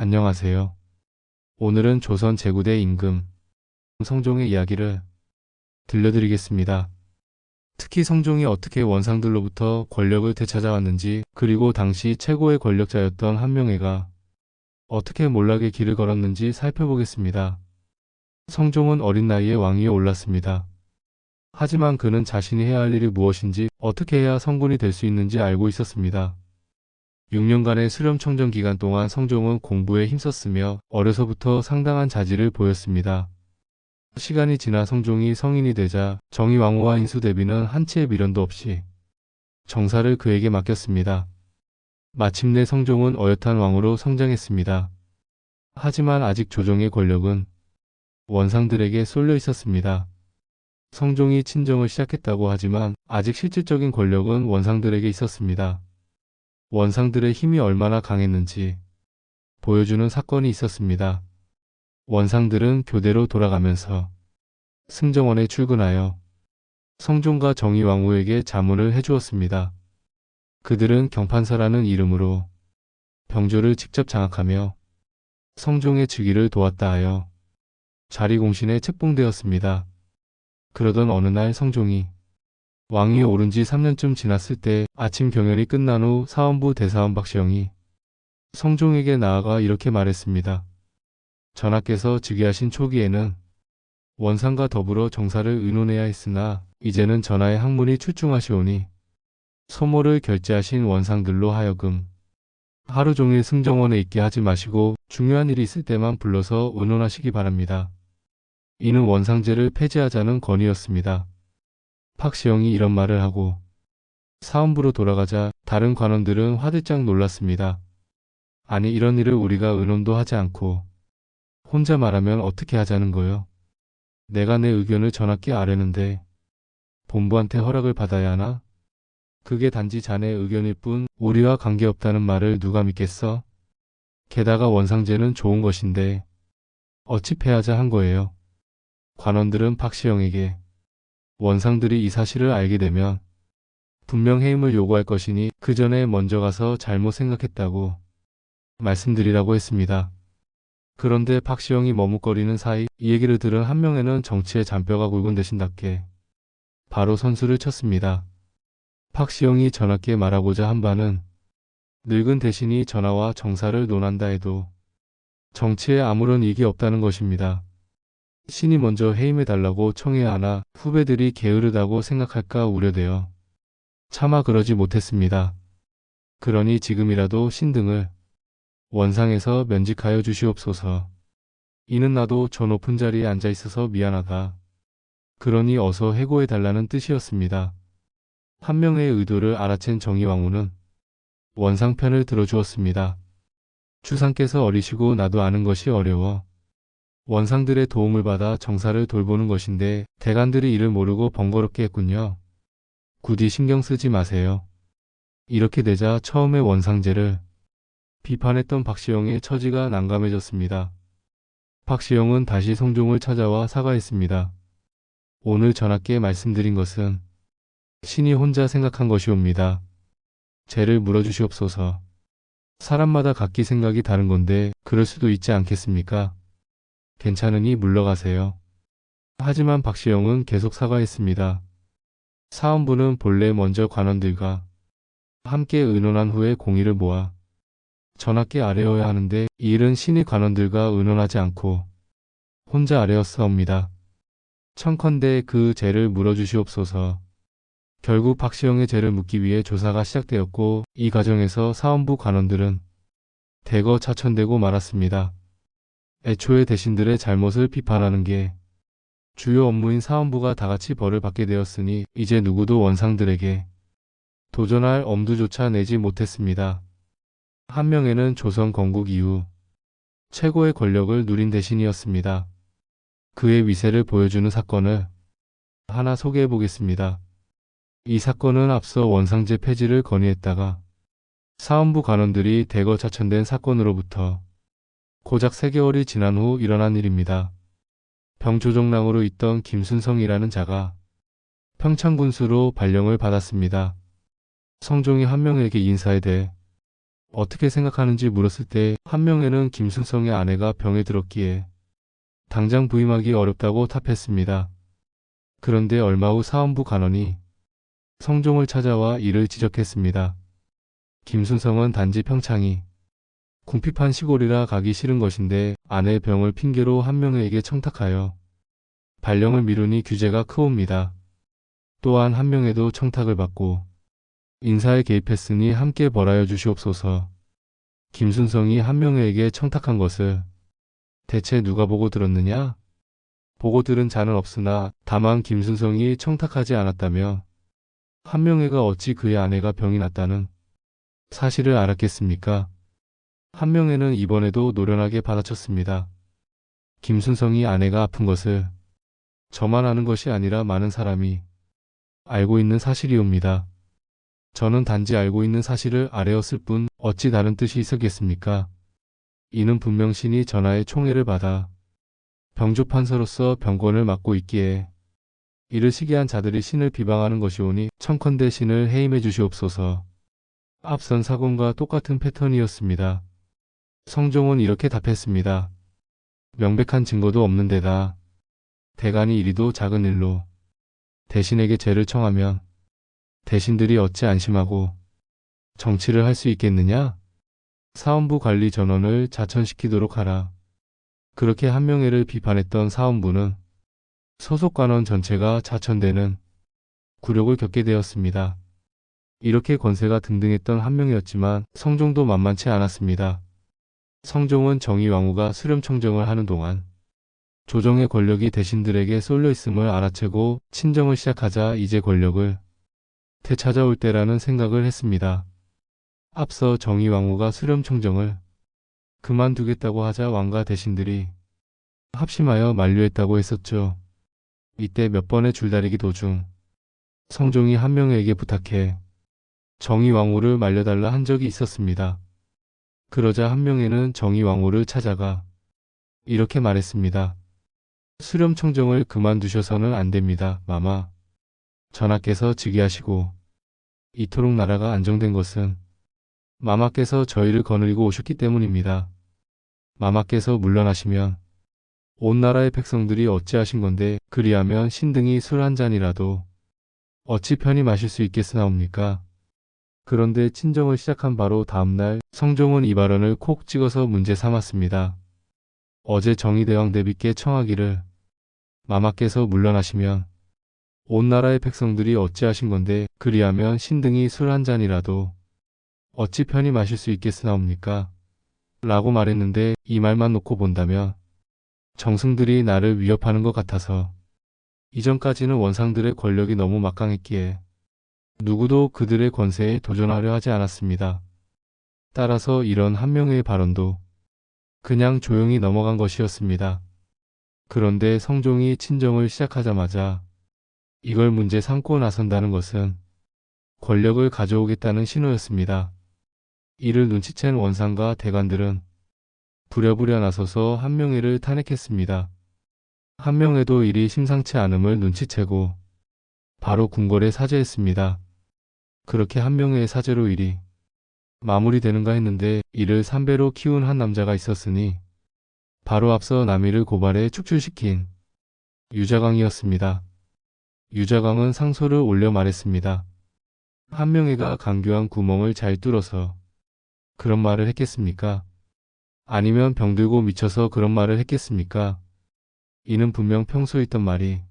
안녕하세요. 오늘은 조선 제구대 임금 성종의 이야기를 들려드리겠습니다. 특히 성종이 어떻게 원상들로부터 권력을 되찾아왔는지 그리고 당시 최고의 권력자였던 한명회가 어떻게 몰락의 길을 걸었는지 살펴보겠습니다. 성종은 어린 나이에 왕위에 올랐습니다. 하지만 그는 자신이 해야 할 일이 무엇인지 어떻게 해야 성군이 될 수 있는지 알고 있었습니다. 6년간의 수렴 청정 기간 동안 성종은 공부에 힘썼으며 어려서부터 상당한 자질을 보였습니다. 시간이 지나 성종이 성인이 되자 정의왕후와 인수대비는 한치의 미련도 없이 정사를 그에게 맡겼습니다. 마침내 성종은 어엿한 왕으로 성장했습니다. 하지만 아직 조정의 권력은 원상들에게 쏠려 있었습니다. 성종이 친정을 시작했다고 하지만 아직 실질적인 권력은 원상들에게 있었습니다. 원상들의 힘이 얼마나 강했는지 보여주는 사건이 있었습니다. 원상들은 교대로 돌아가면서 승정원에 출근하여 성종과 정의왕후에게 자문을 해주었습니다. 그들은 경판사라는 이름으로 병조를 직접 장악하며 성종의 즉위를 도왔다 하여 자리공신에 책봉되었습니다. 그러던 어느 날 성종이 왕위에 오른 지 3년쯤 지났을 때 아침 경연이 끝난 후 사원부 대사원 박시영이 성종에게 나아가 이렇게 말했습니다. 전하께서 즉위하신 초기에는 원상과 더불어 정사를 의논해야 했으나 이제는 전하의 학문이 출중하시오니 소모를 결제하신 원상들로 하여금 하루 종일 승정원에 있게 하지 마시고 중요한 일이 있을 때만 불러서 의논하시기 바랍니다. 이는 원상제를 폐지하자는 건의였습니다. 팍시영이 이런 말을 하고 사원부로 돌아가자 다른 관원들은 화들짝 놀랐습니다. 아니 이런 일을 우리가 의논도 하지 않고 혼자 말하면 어떻게 하자는 거요? 내가 내 의견을 전하께 아뢰는데 본부한테 허락을 받아야 하나? 그게 단지 자네 의견일 뿐 우리와 관계없다는 말을 누가 믿겠어? 게다가 원상제는 좋은 것인데 어찌 폐하자 한 거예요? 관원들은 박시영에게 원상들이 이 사실을 알게 되면 분명 해임을 요구할 것이니 그 전에 먼저 가서 잘못 생각했다고 말씀드리라고 했습니다. 그런데 박시영이 머뭇거리는 사이 이 얘기를 들은 한 명에는 정치의 잔뼈가 굵은 대신답게 바로 선수를 쳤습니다. 박시영이 전하께 말하고자 한 바는 늙은 대신이 전하와 정사를 논한다 해도 정치에 아무런 이익이 없다는 것입니다. 신이 먼저 해임해달라고 청해야 하나 후배들이 게으르다고 생각할까 우려되어 차마 그러지 못했습니다. 그러니 지금이라도 신등을 원상에서 면직하여 주시옵소서. 이는 나도 저 높은 자리에 앉아 있어서 미안하다. 그러니 어서 해고해 달라는 뜻이었습니다. 한 명의 의도를 알아챈 정의왕후는 원상편을 들어주었습니다. 주상께서 어리시고 나도 아는 것이 어려워 원상들의 도움을 받아 정사를 돌보는 것인데 대간들이 이를 모르고 번거롭게 했군요. 굳이 신경 쓰지 마세요. 이렇게 되자 처음에 원상제를 비판했던 박시영의 처지가 난감해졌습니다. 박시영은 다시 성종을 찾아와 사과했습니다. 오늘 전하께 말씀드린 것은 신이 혼자 생각한 것이옵니다. 죄를 물어주시옵소서. 사람마다 각기 생각이 다른 건데 그럴 수도 있지 않겠습니까? 괜찮으니 물러가세요. 하지만 박시영은 계속 사과했습니다. 사원부는 본래 먼저 관원들과 함께 의논한 후에 공의를 모아 전하께 아뢰어야 하는데 이 일은 신의 관원들과 의논하지 않고 혼자 아뢰었사옵니다. 청컨대 그 죄를 물어주시옵소서. 결국 박시영의 죄를 묻기 위해 조사가 시작되었고 이 과정에서 사원부 관원들은 대거 차천되고 말았습니다. 애초에 대신들의 잘못을 비판하는 게 주요 업무인 사원부가 다같이 벌을 받게 되었으니 이제 누구도 원상들에게 도전할 엄두조차 내지 못했습니다. 한 명에는 조선 건국 이후 최고의 권력을 누린 대신이었습니다. 그의 위세를 보여주는 사건을 하나 소개해 보겠습니다. 이 사건은 앞서 원상제 폐지를 건의했다가 사원부 관원들이 대거 차천된 사건으로부터 고작 3개월이 지난 후 일어난 일입니다. 병조정랑으로 있던 김순성이라는 자가 평창군수로 발령을 받았습니다. 성종이 한 명에게 인사에 대해 어떻게 생각하는지 물었을 때 한명회는 김순성의 아내가 병에 들었기에 당장 부임하기 어렵다고 답했습니다. 그런데 얼마 후 사원부 간원이 성종을 찾아와 이를 지적했습니다. 김순성은 단지 평창이 궁핍한 시골이라 가기 싫은 것인데 아내 병을 핑계로 한명회에게 청탁하여 발령을 미루니 규제가 크옵니다. 또한 한명회도 청탁을 받고 인사에 개입했으니 함께 벌하여 주시옵소서. 김순성이 한명회에게 청탁한 것을 대체 누가 보고 들었느냐? 보고 들은 자는 없으나 다만 김순성이 청탁하지 않았다며 한명회가 어찌 그의 아내가 병이 났다는 사실을 알았겠습니까? 한명회는 이번에도 노련하게 받아쳤습니다. 김순성이 아내가 아픈 것을 저만 아는 것이 아니라 많은 사람이 알고 있는 사실이옵니다. 저는 단지 알고 있는 사실을 아뢰었을 뿐 어찌 다른 뜻이 있었겠습니까? 이는 분명 신이 전하의 총애를 받아 병조판서로서 병권을 맡고 있기에 이를 시기한 자들이 신을 비방하는 것이오니 청컨대 신을 해임해 주시옵소서. 앞선 사건과 똑같은 패턴이었습니다. 성종은 이렇게 답했습니다. 명백한 증거도 없는 데다 대간이 이리도 작은 일로 대신에게 죄를 청하면 대신들이 어찌 안심하고 정치를 할 수 있겠느냐? 사원부 관리 전원을 자천시키도록 하라. 그렇게 한명회를 비판했던 사원부는 소속 관원 전체가 자천되는 굴욕을 겪게 되었습니다. 이렇게 권세가 등등했던 한명회였지만 성종도 만만치 않았습니다. 성종은 정의왕후가 수렴청정을 하는 동안 조정의 권력이 대신들에게 쏠려 있음을 알아채고 친정을 시작하자 이제 권력을 되찾아올 때라는 생각을 했습니다. 앞서 정의왕후가 수렴청정을 그만두겠다고 하자 왕과 대신들이 합심하여 만류했다고 했었죠. 이때 몇 번의 줄다리기 도중 성종이 한명회에게 부탁해 정의왕후를 말려달라 한 적이 있었습니다. 그러자 한명회는 정의왕후를 찾아가 이렇게 말했습니다. 수렴청정을 그만두셔서는 안 됩니다, 마마. 전하께서 즉위하시고 이토록 나라가 안정된 것은 마마께서 저희를 거느리고 오셨기 때문입니다. 마마께서 물러나시면 온 나라의 백성들이 어찌하신 건데 그리하면 신등이 술 한 잔이라도 어찌 편히 마실 수 있겠으나옵니까? 그런데 친정을 시작한 바로 다음날 성종은 이 발언을 콕 찍어서 문제 삼았습니다. 어제 정의대왕 대비께 청하기를 마마께서 물러나시면 온 나라의 백성들이 어찌하신 건데 그리하면 신등이 술 한 잔이라도 어찌 편히 마실 수 있겠으나옵니까? 라고 말했는데 이 말만 놓고 본다면 정승들이 나를 위협하는 것 같아서 이전까지는 원상들의 권력이 너무 막강했기에 누구도 그들의 권세에 도전하려 하지 않았습니다. 따라서 이런 한 명의 발언도 그냥 조용히 넘어간 것이었습니다. 그런데 성종이 친정을 시작하자마자 이걸 문제 삼고 나선다는 것은 권력을 가져오겠다는 신호였습니다. 이를 눈치챈 원상과 대관들은 부랴부랴 나서서 한명회를 탄핵했습니다. 한명회도 일이 심상치 않음을 눈치채고 바로 궁궐에 사죄했습니다. 그렇게 한명회의 사죄로 일이 마무리되는가 했는데 이를 삼배로 키운 한 남자가 있었으니 바로 앞서 남이를 고발해 축출시킨 유자강이었습니다. 유자강은 상소를 올려 말했습니다. 한명회가 강교한 구멍을 잘 뚫어서 그런 말을 했겠습니까? 아니면 병들고 미쳐서 그런 말을 했겠습니까? 이는 분명 평소에 있던 말이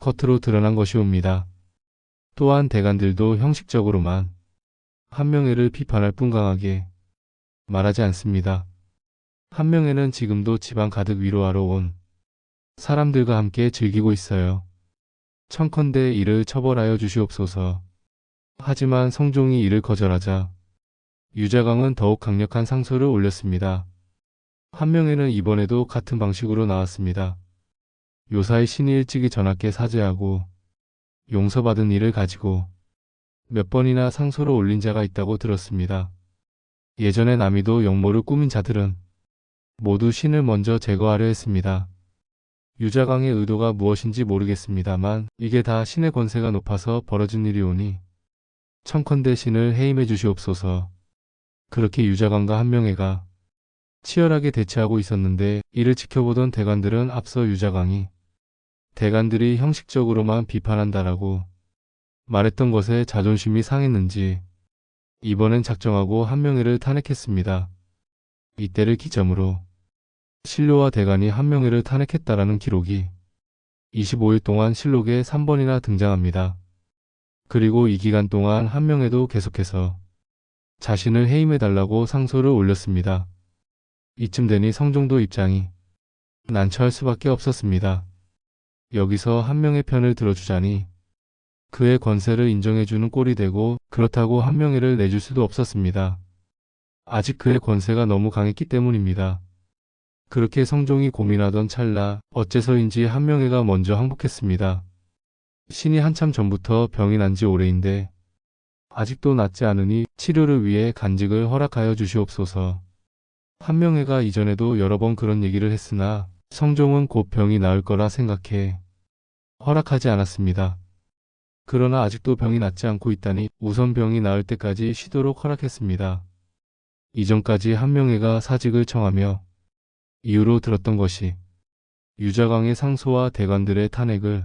겉으로 드러난 것이옵니다. 또한 대관들도 형식적으로만 한명회를 비판할 뿐 강하게 말하지 않습니다. 한명회는 지금도 집안 가득 위로하러 온 사람들과 함께 즐기고 있어요. 청컨대 이를 처벌하여 주시옵소서. 하지만 성종이 이를 거절하자 유자강은 더욱 강력한 상소를 올렸습니다. 한명회는 이번에도 같은 방식으로 나왔습니다. 요사의 신이 일찍이 전하께 사죄하고 용서받은 일을 가지고 몇 번이나 상소를 올린 자가 있다고 들었습니다. 예전에 남이도 영모를 꾸민 자들은 모두 신을 먼저 제거하려 했습니다. 유자강의 의도가 무엇인지 모르겠습니다만 이게 다 신의 권세가 높아서 벌어진 일이 오니 청컨대 신을 해임해 주시옵소서. 그렇게 유자관과 한명회가 치열하게 대치하고 있었는데 이를 지켜보던 대관들은 앞서 유자광이 대관들이 형식적으로만 비판한다라고 말했던 것에 자존심이 상했는지 이번엔 작정하고 한명회를 탄핵했습니다. 이때를 기점으로 신료와 대관이 한명회를 탄핵했다라는 기록이 25일 동안 실록에 3번이나 등장합니다. 그리고 이 기간 동안 한명회도 계속해서 자신을 해임해달라고 상소를 올렸습니다. 이쯤 되니 성종도 입장이 난처할 수밖에 없었습니다. 여기서 한 명의 편을 들어주자니 그의 권세를 인정해주는 꼴이 되고 그렇다고 한 명의를 내줄 수도 없었습니다. 아직 그의 권세가 너무 강했기 때문입니다. 그렇게 성종이 고민하던 찰나 어째서인지 한 명의가 먼저 항복했습니다. 신이 한참 전부터 병이 난 지 오래인데 아직도 낫지 않으니 치료를 위해 간직을 허락하여 주시옵소서. 한명회가 이전에도 여러 번 그런 얘기를 했으나 성종은 곧 병이 나을 거라 생각해 허락하지 않았습니다. 그러나 아직도 병이 낫지 않고 있다니 우선 병이 나을 때까지 쉬도록 허락했습니다. 이전까지 한명회가 사직을 청하며 이유로 들었던 것이 유자광의 상소와 대관들의 탄핵을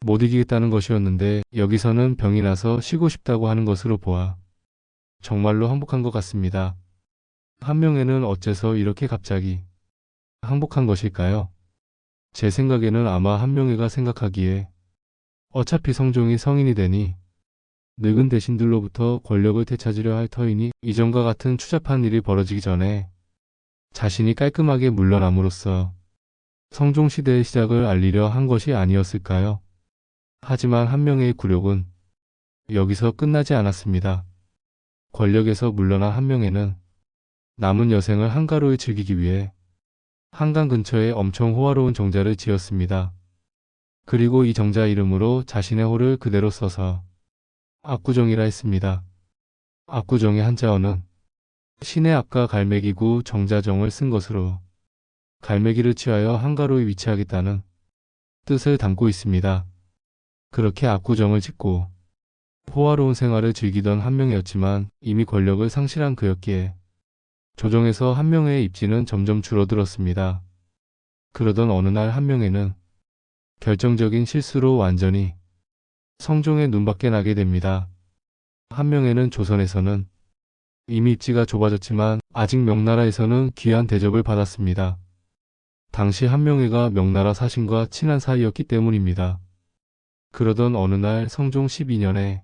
못 이기겠다는 것이었는데 여기서는 병이 나서 쉬고 싶다고 하는 것으로 보아 정말로 항복한 것 같습니다. 한명회는 어째서 이렇게 갑자기 항복한 것일까요? 제 생각에는 아마 한명회가 생각하기에 어차피 성종이 성인이 되니 늙은 대신들로부터 권력을 되찾으려 할 터이니 이전과 같은 추잡한 일이 벌어지기 전에 자신이 깔끔하게 물러남으로써 성종 시대의 시작을 알리려 한 것이 아니었을까요? 하지만 한명회의 굴욕은 여기서 끝나지 않았습니다. 권력에서 물러난 한명회는 남은 여생을 한가로이 즐기기 위해 한강 근처에 엄청 호화로운 정자를 지었습니다. 그리고 이 정자 이름으로 자신의 호를 그대로 써서 압구정이라 했습니다. 압구정의 한자어는 신의 앞과 갈매기구 정자정을 쓴 것으로 갈매기를 취하여 한가로이 위치하겠다는 뜻을 담고 있습니다. 그렇게 압구정을 짓고 호화로운 생활을 즐기던 한 명이었지만 이미 권력을 상실한 그였기에 조정에서 한명회의 입지는 점점 줄어들었습니다. 그러던 어느 날 한명회는 결정적인 실수로 완전히 성종의 눈밖에 나게 됩니다. 한명회는 조선에서는 이미 입지가 좁아졌지만 아직 명나라에서는 귀한 대접을 받았습니다. 당시 한명회가 명나라 사신과 친한 사이였기 때문입니다. 그러던 어느 날 성종 12년에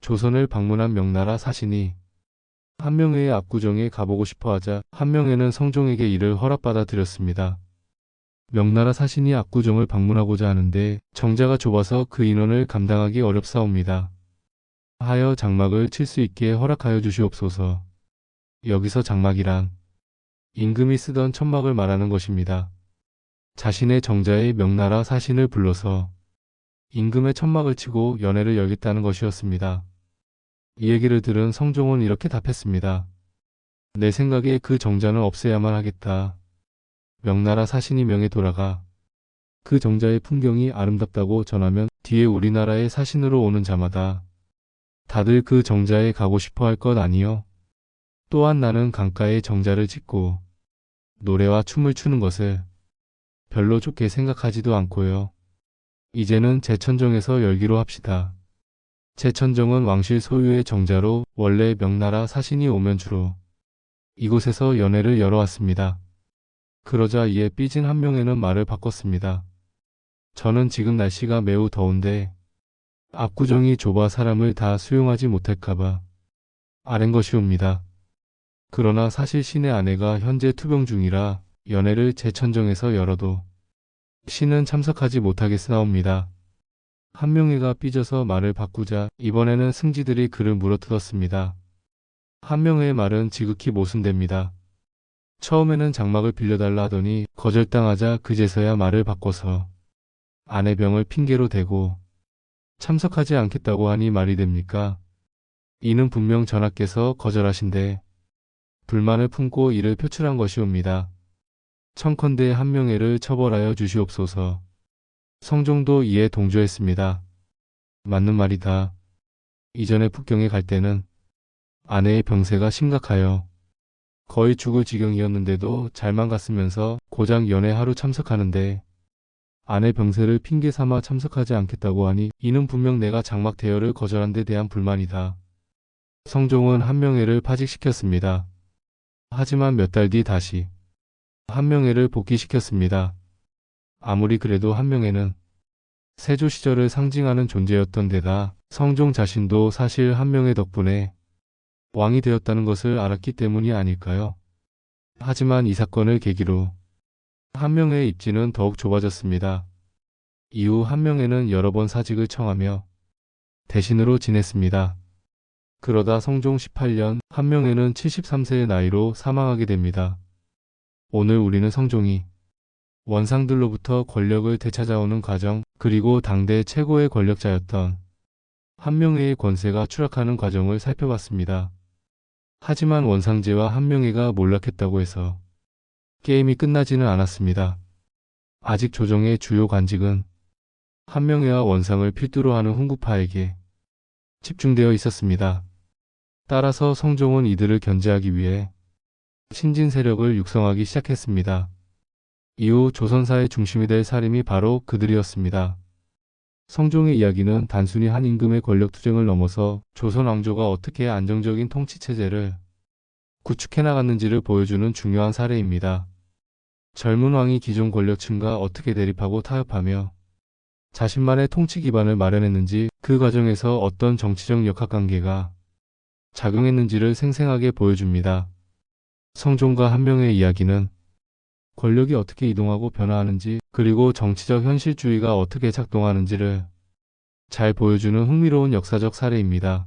조선을 방문한 명나라 사신이 한명회의 압구정에 가보고 싶어 하자 한명회는 성종에게 이를 허락받아 드렸습니다. 명나라 사신이 압구정을 방문하고자 하는데 정자가 좁아서 그 인원을 감당하기 어렵사옵니다. 하여 장막을 칠 수 있게 허락하여 주시옵소서. 여기서 장막이란 임금이 쓰던 천막을 말하는 것입니다. 자신의 정자의 명나라 사신을 불러서 임금의 천막을 치고 연회를 열겠다는 것이었습니다. 이 얘기를 들은 성종은 이렇게 답했습니다. 내 생각에 그 정자는 없애야만 하겠다. 명나라 사신이 명에 돌아가 그 정자의 풍경이 아름답다고 전하면 뒤에 우리나라의 사신으로 오는 자마다 다들 그 정자에 가고 싶어 할 것 아니요. 또한 나는 강가에 정자를 짓고 노래와 춤을 추는 것을 별로 좋게 생각하지도 않고요. 이제는 제천정에서 열기로 합시다. 제천정은 왕실 소유의 정자로 원래 명나라 사신이 오면 주로 이곳에서 연회를 열어왔습니다. 그러자 이에 삐진 한 명에는 말을 바꿨습니다. 저는 지금 날씨가 매우 더운데 압구정이 좁아 사람을 다 수용하지 못할까봐 아랜 것이옵니다. 그러나 사실 신의 아내가 현재 투병 중이라 연회를 제천정에서 열어도 신은 참석하지 못하겠사옵니다. 한명회가 삐져서 말을 바꾸자 이번에는 승지들이 그를 물어뜯었습니다. 한명회의 말은 지극히 모순됩니다. 처음에는 장막을 빌려달라 하더니 거절당하자 그제서야 말을 바꿔서 아내 병을 핑계로 대고 참석하지 않겠다고 하니 말이 됩니까? 이는 분명 전하께서 거절하신데 불만을 품고 이를 표출한 것이옵니다. 청컨대 한명회를 처벌하여 주시옵소서. 성종도 이에 동조했습니다. 맞는 말이다. 이전에 북경에 갈 때는 아내의 병세가 심각하여 거의 죽을 지경이었는데도 잘만 갔으면서 고작 연애 하루 참석하는데 아내 병세를 핑계 삼아 참석하지 않겠다고 하니 이는 분명 내가 장막 대여를 거절한 데 대한 불만이다. 성종은 한명회를 파직시켰습니다. 하지만 몇 달 뒤 다시 한명회를 복귀시켰습니다. 아무리 그래도 한명회는 세조 시절을 상징하는 존재였던 데다 성종 자신도 사실 한명회 덕분에 왕이 되었다는 것을 알았기 때문이 아닐까요? 하지만 이 사건을 계기로 한명회의 입지는 더욱 좁아졌습니다. 이후 한명회는 여러 번 사직을 청하며 대신으로 지냈습니다. 그러다 성종 18년 한명회는 73세의 나이로 사망하게 됩니다. 오늘 우리는 성종이 원상들로부터 권력을 되찾아오는 과정 그리고 당대 최고의 권력자였던 한명회의 권세가 추락하는 과정을 살펴봤습니다. 하지만 원상제와 한명회가 몰락했다고 해서 게임이 끝나지는 않았습니다. 아직 조정의 주요 관직은 한명회와 원상을 필두로 하는 훈구파에게 집중되어 있었습니다. 따라서 성종은 이들을 견제하기 위해 신진 세력을 육성하기 시작했습니다. 이후 조선사의 중심이 될 사림이 바로 그들이었습니다. 성종의 이야기는 단순히 한 임금의 권력 투쟁을 넘어서 조선 왕조가 어떻게 안정적인 통치 체제를 구축해 나갔는지를 보여주는 중요한 사례입니다. 젊은 왕이 기존 권력층과 어떻게 대립하고 타협하며 자신만의 통치 기반을 마련했는지 그 과정에서 어떤 정치적 역학관계가 작용했는지를 생생하게 보여줍니다. 성종과 한명의 이야기는 권력이 어떻게 이동하고 변화하는지 그리고 정치적 현실주의가 어떻게 작동하는지를 잘 보여주는 흥미로운 역사적 사례입니다.